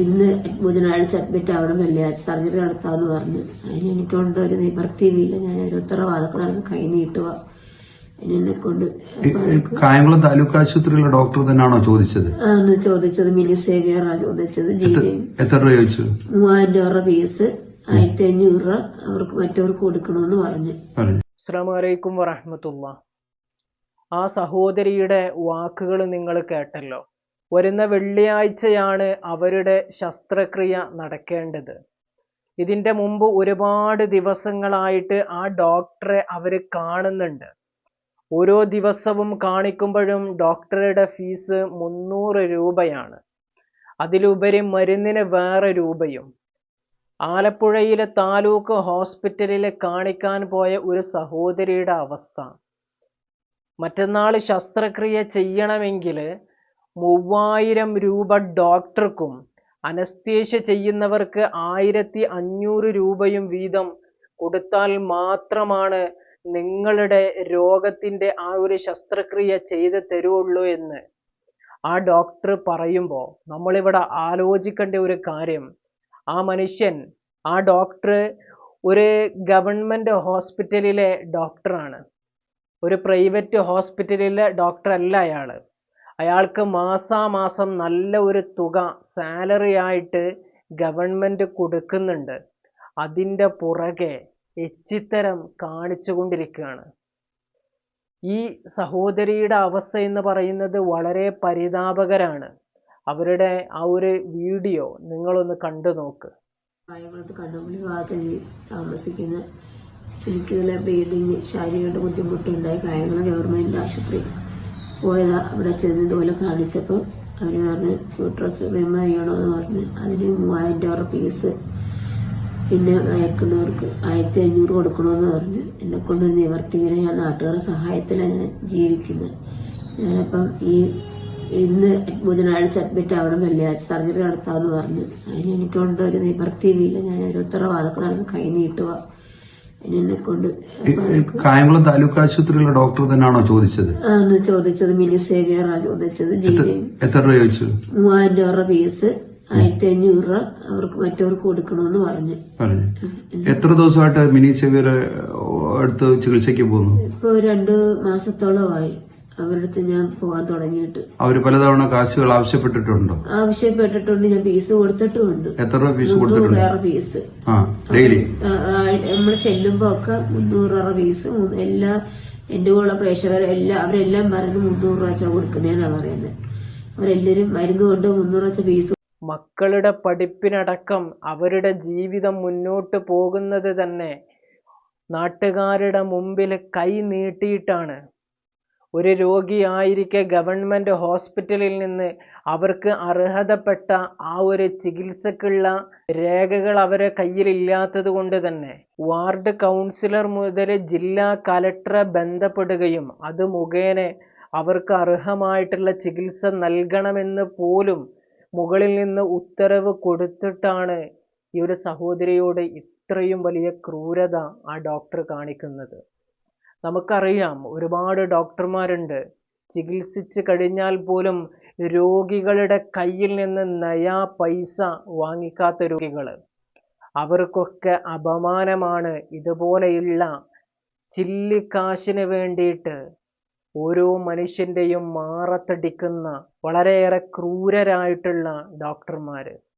ഇന്ന് ബുധനാഴ്ച അഡ്മിറ്റ് ആവണം വെള്ളിയാഴ്ച സർജറി നടത്താമെന്ന് പറഞ്ഞ്. അതിന് എനിക്കൊണ്ട് ഒരു നിവർത്തിയുമില്ല ഞാൻ ഒരു ഉത്തരവാദക്ക് നടന്ന് കൈ നീട്ടുക. എന്നെ കൊണ്ട് കായംകുളം താലൂക്ക് ആശുപത്രിയിലെ ഡോക്ടർ തന്നെയാണോ ചോദിച്ചത്? ചോദിച്ചത് മിനി സേവിയറാ ചോദിച്ചത് എത്ര രൂപ ചോദിച്ചു? മൂവായിരം രൂപ ഫീസ് ആയിരത്തി അഞ്ഞൂറ് രൂപ അവർക്ക് മറ്റവർക്ക് കൊടുക്കണമെന്ന് പറഞ്ഞു. അസ്സാമലൈക്കും വറഹമത്തുള്ള ആ സഹോദരിയുടെ വാക്കുകൾ നിങ്ങൾ കേട്ടല്ലോ. വരുന്ന വെള്ളിയാഴ്ചയാണ് അവരുടെ ശസ്ത്രക്രിയ നടക്കേണ്ടത്. ഇതിന്റെ മുമ്പ് ഒരുപാട് ദിവസങ്ങളായിട്ട് ആ ഡോക്ടറെ അവർ കാണുന്നുണ്ട്. ഓരോ ദിവസവും കാണിക്കുമ്പോഴും ഡോക്ടറുടെ ഫീസ് മുന്നൂറ് രൂപയാണ്. അതിലുപരി മരുന്നിന് വേറെ രൂപയും. ആലപ്പുഴയിലെ താലൂക്ക് ഹോസ്പിറ്റലിൽ കാണിക്കാൻ പോയ ഒരു സഹോദരിയുടെ അവസ്ഥ. മറ്റന്നാൾ ശസ്ത്രക്രിയ ചെയ്യണമെങ്കിൽ മൂവായിരം രൂപ ഡോക്ടർക്കും അനസ്തേഷ്യ ചെയ്യുന്നവർക്ക് ആയിരത്തി അഞ്ഞൂറ് രൂപയും വീതം കൊടുത്താൽ മാത്രമാണ് നിങ്ങളുടെ രോഗത്തിന്റെ ആ ഒരു ശസ്ത്രക്രിയ ചെയ്ത് തരുള്ളൂ എന്ന്. ആ ഡോക്ടർ പറയുമ്പോൾ നമ്മളിവിടെ ആലോചിക്കേണ്ട ഒരു കാര്യം. ആ മനുഷ്യൻ ആ ഡോക്ടർ ഒരു ഗവൺമെന്റ് ഹോസ്പിറ്റലിലെ ഡോക്ടറാണ്. ഒരു പ്രൈവറ്റ് ഹോസ്പിറ്റലിലെ ഡോക്ടറല്ല അയാൾ. അയാൾക്ക് മാസാമാസം നല്ല ഒരു തുക സാലറി ആയിട്ട് ഗവൺമെന്റ് കൊടുക്കുന്നുണ്ട്. അതിന്റെ പുറകെ എച്ചിത്തരം കാണിച്ചു കൊണ്ടിരിക്കുകയാണ്. ഈ സഹോദരിയുടെ അവസ്ഥ എന്ന് പറയുന്നത് വളരെ പരിതാപകരാണ്. അവരുടെ ആ ഒരു വീഡിയോ നിങ്ങളൊന്ന് കണ്ടു നോക്ക്. കായംകുളത്ത് കണ്ണുമ്പള്ളി ഭാഗത്ത് താമസിക്കുന്ന എനിക്കിതിലെ ബ്ലീഡിങ് ശാരീരിക ബുദ്ധിമുട്ടുണ്ടായി. കായംകുളം ഗവൺമെന്റ് ആശുപത്രി പോയതാ. അവിടെ ചെന്ന് ഇതുപോലെ കാണിച്ചപ്പോൾ അവർ പറഞ്ഞ് യൂട്രസ് റിമൂവ് ചെയ്യണമെന്ന് പറഞ്ഞ്. അതിന് മൂവായിരം രൂപ ഫീസ് പിന്നെ മയക്കുന്നവർക്ക് ആയിരത്തി അഞ്ഞൂറ് കൊടുക്കണമെന്ന് പറഞ്ഞ്. എന്നെ കൊണ്ടൊരു നിവർത്തിങ്ങനെ ഞാൻ നാട്ടുകാരുടെ സഹായത്തിലാണ് ഞാൻ ജീവിക്കുന്നത് ഞാനപ്പം ഈ ഇന്ന് ബുധനാഴ്ച അഡ്മിറ്റ് ആവണം വെള്ളിയാഴ്ച സർജറി നടത്താമെന്ന് പറഞ്ഞു. അതിന് എനിക്കൊണ്ട് ഒരു നിവർത്തിയുമില്ല ഞാൻ ഒരു ഉത്തരവാദക്ക് നടന്ന് കൈ നീട്ടുക അതിനെന്നെ കൊണ്ട് ഈ- ഈ കായംകുളം താലൂക്ക് ആശുപത്രിയിലെ ഡോക്ടർ തന്നെയാണോ ചോദിച്ചത്? ചോദിച്ചത്? മിനി സേവിയറാ ചോദിച്ചത് എത്ര രൂപ ചോദിച്ചു? മൂവായിരം രൂപ ഫീസ് ആയിരത്തി അഞ്ഞൂറ് രൂപ അവർക്ക് മറ്റവർക്ക് കൊടുക്കണമെന്ന് പറഞ്ഞു. പറഞ്ഞു. എത്ര ദിവസമായിട്ട് മിനി സേവിയർ അടുത്ത് ചികിത്സയ്ക്ക് പോകുന്നു? ഇപ്പൊ രണ്ടു മാസത്തോളമായി. അവരടുത്ത് ഞാൻ പോകാൻ തുടങ്ങിയിട്ട്. അവർ പലതവണ കാശുകൾ ആവശ്യപ്പെട്ടിട്ടുണ്ടോ? ആവശ്യപ്പെട്ടിട്ടുണ്ട് ഞാൻ ഫീസ് കൊടുത്തിട്ടുമുണ്ട്. എത്ര രൂപ ഫീസ് കൊടുത്തിട്ടുണ്ട്? ഫീസ്. ആ. ഡെയിലി നമ്മൾ ചെല്ലുമ്പോ ഒക്കെ മുന്നൂറ് രൂപ ഫീസ് മു- എല്ലാ എന്റെ കൂടെ പ്രേക്ഷകർ എല്ലാം അവരെല്ലാം പറയുന്നത് മുന്നൂറ് രൂപ വെച്ചാ കൊടുക്കുന്നതെന്നാ പറയുന്നത് അവരെല്ലാരും മരുന്ന് കൊണ്ട് മുന്നൂറ് വെച്ച ഫീസ് മക്കളുടെ പഠിപ്പിനടക്കം അവരുടെ ജീവിതം മുന്നോട്ട് പോകുന്നത് തന്നെ നാട്ടുകാരുടെ മുമ്പിൽ കൈ നീട്ടിയിട്ടാണ്. ഒരു രോഗിയായിരിക്കെ ഗവൺമെന്റ് ഹോസ്പിറ്റലിൽ നിന്ന് അവർക്ക് അർഹതപ്പെട്ട ആ ഒരു ചികിത്സക്കുള്ള രേഖകൾ അവരെ കയ്യിലില്ലാത്തത് കൊണ്ട് തന്നെ വാർഡ് കൗൺസിലർ മുതൽ ജില്ലാ കലക്ടറെ ബന്ധപ്പെടുകയും അത് മുഖേന അവർക്ക് അർഹമായിട്ടുള്ള ചികിത്സ നൽകണമെന്ന് പോലും മുകളിൽ നിന്ന് ഉത്തരവ് കൊടുത്തിട്ടാണ് ഈ ഒരു സഹോദരിയോട് ഇത്രയും വലിയ ക്രൂരത ആ ഡോക്ടർ കാണിക്കുന്നത്. നമുക്കറിയാം ഒരുപാട് ഡോക്ടർമാരുണ്ട്. ചികിത്സിച്ച് കഴിഞ്ഞാൽ പോലും രോഗികളുടെ കയ്യിൽ നിന്ന് നയാ പൈസ വാങ്ങിക്കാത്ത രോഗികൾ. അവർക്കൊക്കെ അപമാനമാണ് ഇതുപോലെയുള്ള ചില്ലിക്കാശിന് വേണ്ടിയിട്ട് ഓരോ മനുഷ്യന്റെയും മാറത്തടിക്കുന്ന വളരെയേറെ ക്രൂരരായിട്ടുള്ള ഡോക്ടർമാർ